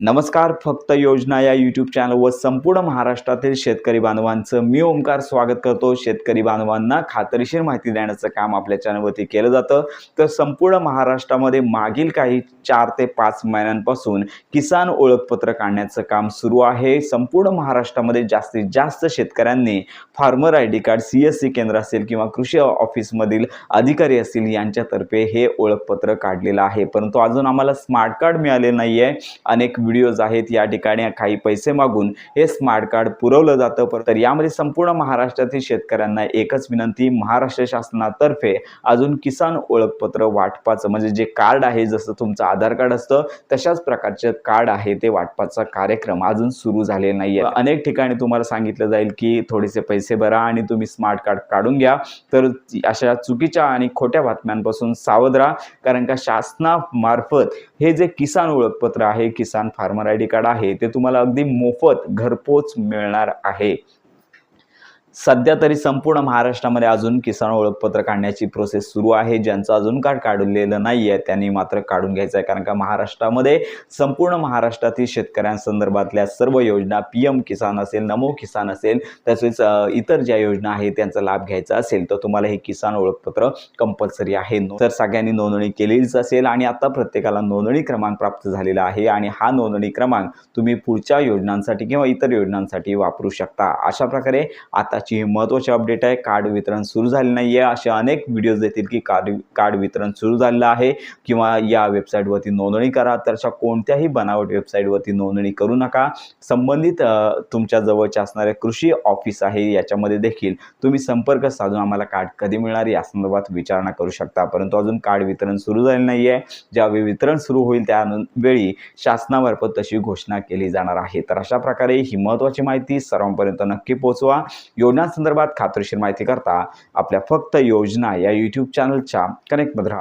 नमस्कार फक्त योजना या यूट्यूब चॅनलवर संपूर्ण महाराष्ट्रातील शेतकरी बांधवांचं मी ओंकार स्वागत करतो. शेतकरी बांधवांना खात्रीशीर माहिती देण्याचं काम आपल्या चॅनलवरती केलं जातं. तर संपूर्ण महाराष्ट्रामध्ये मागील काही चार ते पाच महिन्यांपासून किसान ओळखपत्र काढण्याचं काम सुरू आहे. संपूर्ण महाराष्ट्रामध्ये जास्तीत जास्त शेतकऱ्यांनी farmer I D card C S C केंद्र असेल किंवा कृषी ऑफिसमधील अधिकारी असतील यांच्यातर्फे हे ओळखपत्र काढलेलं आहे. परंतु अजून आम्हाला स्मार्ट कार्ड मिळाले नाही आहे अनेक व्हिडिओज आहेत या ठिकाणी काही पैसे मागून हे स्मार्ट कार्ड पुरवलं जातं. पर तर यामध्ये संपूर्ण महाराष्ट्रातील शेतकऱ्यांना एकच विनंती महाराष्ट्र शासनातर्फे अजून किसान ओळखपत्र वाटपाचं म्हणजे जे कार्ड आहे जसं तुमचं आधार कार्ड असतं तशाच प्रकारचं कार्ड आहे ते वाटपाचा कार्यक्रम अजून सुरू झाले नाही आहे अनेक ठिकाणी तुम्हाला सांगितलं जाईल की थोडेसे पैसे भरा आणि तुम्ही स्मार्ट कार्ड काढून घ्या. तर अशा चुकीच्या आणि खोट्या बातम्यांपासून सावध राहा. कारण का शासनामार्फत हे जे किसान ओळखपत्र आहे किसान फार्मर आय डी कार्ड आहे ते तुम्हाला अगदी मोफत घरपोच मिळणार आहे. सध्या तरी संपूर्ण महाराष्ट्रामध्ये अजून किसान ओळखपत्र काढण्याची प्रोसेस सुरू आहे. ज्यांचं अजून कार्ड काढलेलं नाही आहे त्यांनी मात्र काढून घ्यायचं आहे कारण का महाराष्ट्रामध्ये संपूर्ण महाराष्ट्रातील शेतकऱ्यांसंदर्भातल्या सर्व योजना पी एम किसान असेल नमो किसान असेल तसेच इतर ज्या योजना आहेत त्यांचा लाभ घ्यायचा असेल तर तुम्हाला हे किसान ओळखपत्र कंपल्सरी आहे. तर सगळ्यांनी नोंदणी केलेलीच असेल आणि आता प्रत्येकाला नोंदणी क्रमांक प्राप्त झालेला आहे आणि हा नोंदणी क्रमांक तुम्ही पुढच्या योजनांसाठी किंवा इतर योजनांसाठी वापरू शकता. अशा प्रकारे आता ही महत्त्वाची अपडेट आहे. कार्ड वितरण सुरू झाले नाही आहे असे अनेक व्हिडिओज येतील की कार्ड कार्ड वितरण सुरू झालेलं आहे. किंवा या वेबसाईटवरती नोंदणी करा. तर अशा कोणत्याही बनावट वेबसाईटवरती नोंदणी करू नका. संबंधित तुमच्या जवळच्या असणारे कृषी ऑफिस आहे. याच्यामध्ये देखील तुम्ही संपर्क साधून आम्हाला कार्ड कधी मिळणार या संदर्भात विचारणा करू शकता. परंतु अजून कार्ड वितरण सुरू झाले नाही आहे ज्यावेळी वितरण सुरू होईल त्यावेळी शासनामार्फत तशी घोषणा केली जाणार आहे. तर अशा प्रकारे ही महत्त्वाची माहिती सर्वांपर्यंत नक्की पोहोचवा. योजनांसंदर्भात खात्रीशीर माहिती करता आपल्या फक्त योजना या यूट्यूब चॅनलच्या कनेक्टमध्ये राहा.